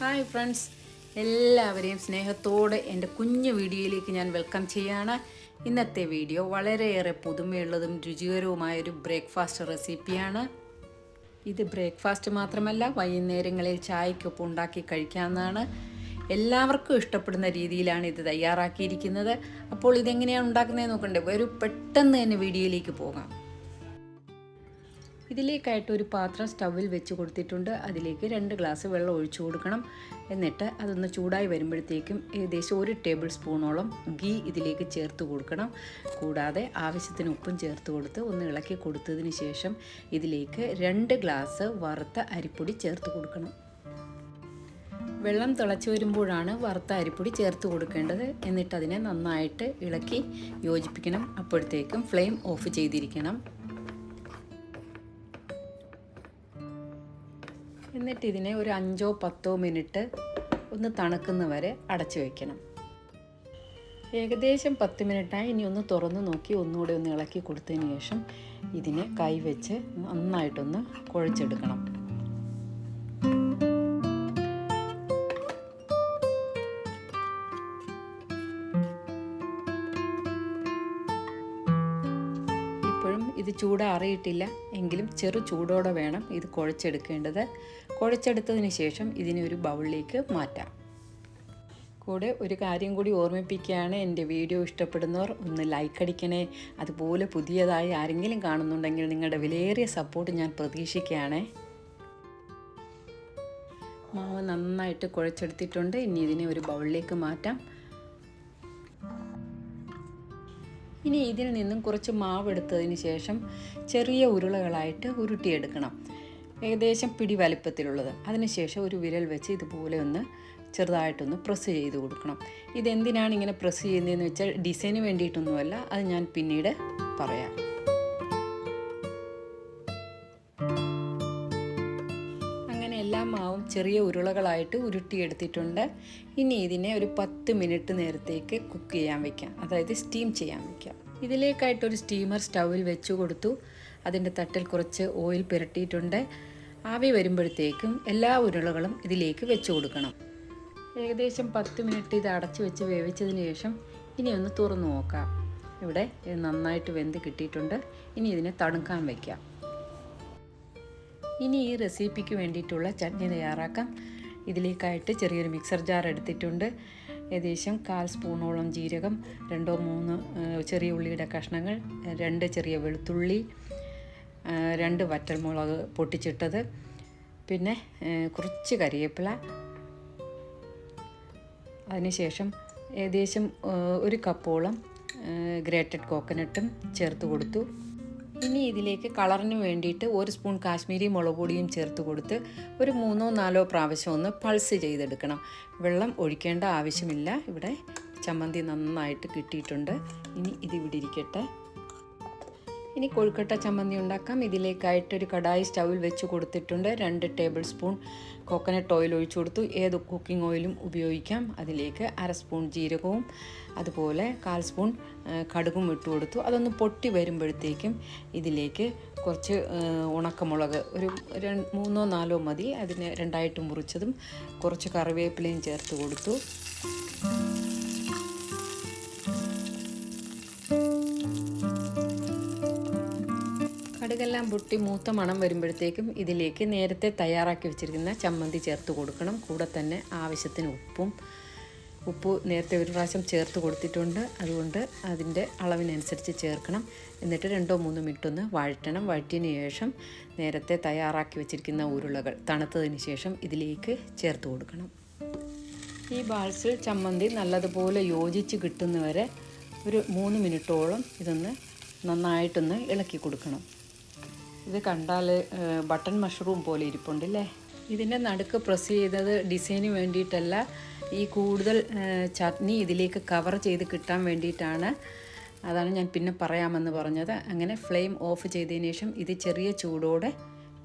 Hi friends എല്ലാവരെയും സ്നേഹത്തോടെ എന്റെ കുഞ്ഞു വീഡിയോയിലേക്ക് ഞാൻ വെൽക്കം ചെയ്യാണ്. ഇന്നത്തെ വീഡിയോ വളരെയേറെ പുതുമയുള്ളതും രുചികരവുമായ ഒരു ബ്രേക്ക്ഫാസ്റ്റ് റെസിപ്പിയാണ് ഇത് ബ്രേക്ക്ഫാസ്റ്റ് മാത്രമല്ല വൈകുന്നേരങ്ങളിൽ ചായക്കൊപ്പം ഉണ്ടാക്കി കഴിക്കാവുന്നതാണ്. എല്ലാവർക്കും ഇഷ്ടപ്പെടുന്ന രീതിയിലാണ് ഇത് തയ്യാറാക്കിയിരിക്കുന്നത്. അപ്പോൾ ഇതെങ്ങനെയാണ് ഉണ്ടാക്കുന്നതെന്ന് നോക്കണ്ടേ? ഒരു പെട്ടെന്ന് തന്നെ വീഡിയോയിലേക്ക് പോകാം. ഇതിലേക്കായിട്ട് ഒരു പാത്രം സ്റ്റൗവിൽ വെച്ച് കൊടുത്തിട്ടുണ്ട്. അതിലേക്ക് രണ്ട് ഗ്ലാസ് വെള്ളം ഒഴിച്ചു കൊടുക്കണം. എന്നിട്ട് അതൊന്ന് ചൂടായി വരുമ്പോഴത്തേക്കും ഏകദേശം ഒരു ടേബിൾ സ്പൂണോളം ഗീ ഇതിലേക്ക് ചേർത്ത് കൊടുക്കണം. കൂടാതെ ആവശ്യത്തിന് ഉപ്പും ചേർത്ത് കൊടുത്ത് ഒന്ന് ഇളക്കി കൊടുത്തതിന് ശേഷം ഇതിലേക്ക് രണ്ട് ഗ്ലാസ് വറുത്ത അരിപ്പൊടി ചേർത്ത് കൊടുക്കണം. വെള്ളം തിളച്ച് വരുമ്പോഴാണ് വറുത്ത അരിപ്പൊടി ചേർത്ത് കൊടുക്കേണ്ടത്. എന്നിട്ട് അതിനെ നന്നായിട്ട് ഇളക്കി യോജിപ്പിക്കണം. അപ്പോഴത്തേക്കും ഫ്ലെയിം ഓഫ് ചെയ്തിരിക്കണം. എന്നിട്ട് ഇതിനെ ഒരു അഞ്ചോ പത്തോ മിനിറ്റ് ഒന്ന് തണുക്കുന്ന വരെ അടച്ചു വയ്ക്കണം ഏകദേശം പത്ത് മിനിറ്റായി ഇനി ഒന്ന് തുറന്ന് നോക്കി ഒന്നുകൂടെ ഒന്ന് ഇളക്കി കൊടുത്തതിന് ശേഷം ഇതിനെ കൈവച്ച് നന്നായിട്ടൊന്ന് കുഴച്ചെടുക്കണം. ഇത് ചൂടാറിയിട്ടില്ല. എങ്കിലും ചെറു ചൂടോടെ വേണം ഇത് കുഴച്ചെടുക്കേണ്ടത്. കുഴച്ചെടുത്തതിന് ശേഷം ഇതിനെ ഒരു ബൗളിലേക്ക് മാറ്റാം. കൂടെ ഒരു കാര്യം കൂടി ഓർമ്മിപ്പിക്കുകയാണ്. എന്റെ വീഡിയോ ഇഷ്ടപ്പെടുന്നവർ ഒന്ന് ലൈക്ക് അടിക്കണേ. അതുപോലെ പുതിയതായി ആരെങ്കിലും കാണുന്നുണ്ടെങ്കിൽ നിങ്ങളുടെ വിലയേറിയ സപ്പോർട്ട് ഞാൻ പ്രതീക്ഷിക്കുകയാണേ. മാവ് നന്നായിട്ട് കുഴച്ചെടുത്തിട്ടുണ്ട്. ഇനി ഇതിനെ ഒരു ബൗളിലേക്ക് മാറ്റാം. ഇനി ഇതിൽ നിന്നും കുറച്ച് മാവ് എടുത്തതിന് ശേഷം ചെറിയ ഉരുളകളായിട്ട് ഉരുട്ടിയെടുക്കണം. ഏകദേശം പിടി വലിപ്പത്തിലുള്ളത്. അതിനുശേഷം ഒരു വിരൽ വെച്ച് ഇതുപോലെ ഒന്ന് ചെറുതായിട്ടൊന്ന് പ്രസ് ചെയ്ത് കൊടുക്കണം. ഇതെന്തിനാണ് ഇങ്ങനെ പ്രസ് ചെയ്യുന്നതെന്ന് വെച്ചാൽ ഡിസൈന് വേണ്ടിയിട്ടൊന്നുമല്ല അത് ഞാൻ പിന്നീട് പറയാം. അങ്ങനെ എല്ലാ മാവും ചെറിയ ഉരുളകളായിട്ട് ഉരുട്ടിയെടുത്തിട്ടുണ്ട്. ഇനി ഇതിനെ ഒരു പത്ത് മിനിറ്റ് നേരത്തേക്ക് കുക്ക് ചെയ്യാൻ വയ്ക്കാം അതായത് സ്റ്റീം ചെയ്യാൻ വെക്കാം. ഇതിലേക്കായിട്ട് ഒരു സ്റ്റീമർ സ്റ്റൗവിൽ വെച്ച് കൊടുത്തു. അതിന്റെ തട്ടിൽ കുറച്ച് ഓയിൽ പുരട്ടിയിട്ടുണ്ട്. ആവി വരുമ്പോഴത്തേക്കും എല്ലാ ഉരുളകളും ഇതിലേക്ക് വെച്ച് കൊടുക്കണം. ഏകദേശം പത്ത് മിനിറ്റ് ഇത് അടച്ചു വെച്ച് വേവിച്ചതിന് ശേഷം ഇനി ഒന്ന് തുറന്നു നോക്കാം. ഇവിടെ ഇത് നന്നായിട്ട് വെന്ത് കിട്ടിയിട്ടുണ്ട്. ഇനി ഇതിനെ തണുക്കാൻ വയ്ക്കാം ഇനി ഈ റെസിപ്പിക്ക് വേണ്ടിയിട്ടുള്ള ചട്നി തയ്യാറാക്കാം. ഇതിലേക്കായിട്ട് ചെറിയൊരു മിക്സർ ജാർ എടുത്തിട്ടുണ്ട്. ഏകദേശം കാൽ സ്പൂണോളം ജീരകം രണ്ടോ മൂന്ന് ചെറിയ ഉള്ളിയുടെ കഷ്ണങ്ങൾ രണ്ട് ചെറിയ വെളുത്തുള്ളി രണ്ട് വറ്റൽമുളക് പൊട്ടിച്ചിട്ടത്. പിന്നെ കുറച്ച് കരിവേപ്പില അതിനുശേഷം ഏകദേശം ഒരു കപ്പോളം ഗ്രേറ്റഡ് കോക്കനട്ടും ചേർത്ത് കൊടുത്തു. ഇനി ഇതിലേക്ക് കളറിന് വേണ്ടിയിട്ട് ഒരു സ്പൂൺ കാശ്മീരി മുളക് പൊടിയും ചേർത്ത് കൊടുത്ത് ഒരു മൂന്നോ നാലോ പ്രാവശ്യം ഒന്ന് പൾസ് ചെയ്തെടുക്കണം. വെള്ളം ഒഴിക്കേണ്ട ആവശ്യമില്ല. ഇവിടെ ചമ്മന്തി നന്നായിട്ട് കിട്ടിയിട്ടുണ്ട്. ഇനി ഇത് ഇവിടെ ഇരിക്കട്ടെ. ഇനി കൊഴുക്കട്ട ചമ്മന്തി ഉണ്ടാക്കാം. ഇതിലേക്കായിട്ട് ഒരു കടായി സ്റ്റൗവിൽ വെച്ച് കൊടുത്തിട്ടുണ്ട്. രണ്ട് ടേബിൾ സ്പൂൺ കോക്കനട്ട് ഓയിൽ ഒഴിച്ചു കൊടുത്തു. ഏത് കുക്കിംഗ് ഓയിലും ഉപയോഗിക്കാം. അതിലേക്ക് അര സ്പൂൺ ജീരകവും അതുപോലെ കാൽ സ്പൂൺ കടുകും ഇട്ട് കൊടുത്തു. അതൊന്ന് പൊട്ടി വരുമ്പോഴത്തേക്കും ഇതിലേക്ക് കുറച്ച് ഉണക്കമുളക് ഒരു മൂന്നോ നാലോ മതി. അതിനെ രണ്ടായിട്ട് മുറിച്ചതും കുറച്ച് കറിവേപ്പിലയും ചേർത്ത് കൊടുത്തു. കടുകെല്ലാം പൊട്ടി മൂത്ത മണം വരുമ്പോഴത്തേക്കും ഇതിലേക്ക് നേരത്തെ തയ്യാറാക്കി വെച്ചിരിക്കുന്ന ചമ്മന്തി ചേർത്ത് കൊടുക്കണം. കൂടെ തന്നെ ആവശ്യത്തിന് ഉപ്പും ഉപ്പ് നേരത്തെ ഒരു പ്രാവശ്യം ചേർത്ത് കൊടുത്തിട്ടുണ്ട്. അതുകൊണ്ട് അതിന്റെ അളവിനനുസരിച്ച് ചേർക്കണം. എന്നിട്ട് രണ്ടോ മൂന്നോ മിനിറ്റ് ഒന്ന് വഴറ്റണം. വഴറ്റിയതിന് ശേഷം നേരത്തെ തയ്യാറാക്കി വെച്ചിരിക്കുന്ന ഉരുളകൾ തണുത്തതിന് ശേഷം ഇതിലേക്ക് ചേർത്ത് കൊടുക്കണം. ഈ ബാൾസിൽ ചമ്മന്തി നല്ലതുപോലെ യോജിച്ച് കിട്ടുന്നവരെ ഒരു മൂന്ന് മിനിറ്റോളം ഇതൊന്ന് നന്നായിട്ടൊന്ന് ഇളക്കി കൊടുക്കണം. ഇത് കണ്ടാൽ ബട്ടൺ മഷ്റൂം പോലെ ഇരിപ്പുണ്ടല്ലേ? ഇതിന്റെ നടുക്ക് പ്രസ് ചെയ്തത് ഡിസൈന് വേണ്ടിയിട്ടല്ല ഈ കൂടുതൽ ചട്നി ഇതിലേക്ക് കവർ ചെയ്ത് കിട്ടാൻ വേണ്ടിയിട്ടാണ്. അതാണ് ഞാൻ പിന്നെ പറയാമെന്ന് പറഞ്ഞത്. അങ്ങനെ ഫ്ലെയിം ഓഫ് ചെയ്തതിന് ശേഷം ഇത് ചെറിയ ചൂടോടെ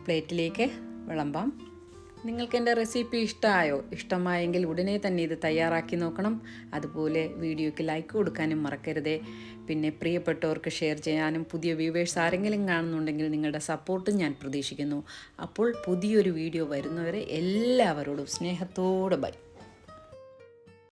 പ്ലേറ്റിലേക്ക് വിളമ്പാം. നിങ്ങൾക്ക് എന്റെ റെസിപ്പി ഇഷ്ടമായോ? ഇഷ്ടമായെങ്കിൽ ഉടനെ തന്നെ ഇത് തയ്യാറാക്കി നോക്കണം. അതുപോലെ വീഡിയോയ്ക്ക് ലൈക്ക് കൊടുക്കാനും മറക്കരുതേ. പിന്നെ പ്രിയപ്പെട്ടവർക്ക് ഷെയർ ചെയ്യാനും പുതിയ വ്യൂവേഴ്സ് ആരെങ്കിലും കാണുന്നുണ്ടെങ്കിൽ നിങ്ങളുടെ സപ്പോർട്ടും ഞാൻ പ്രതീക്ഷിക്കുന്നു. അപ്പോൾ പുതിയൊരു വീഡിയോ വരുന്നവരെ എല്ലാവരോടും സ്നേഹത്തോടെ ബൈ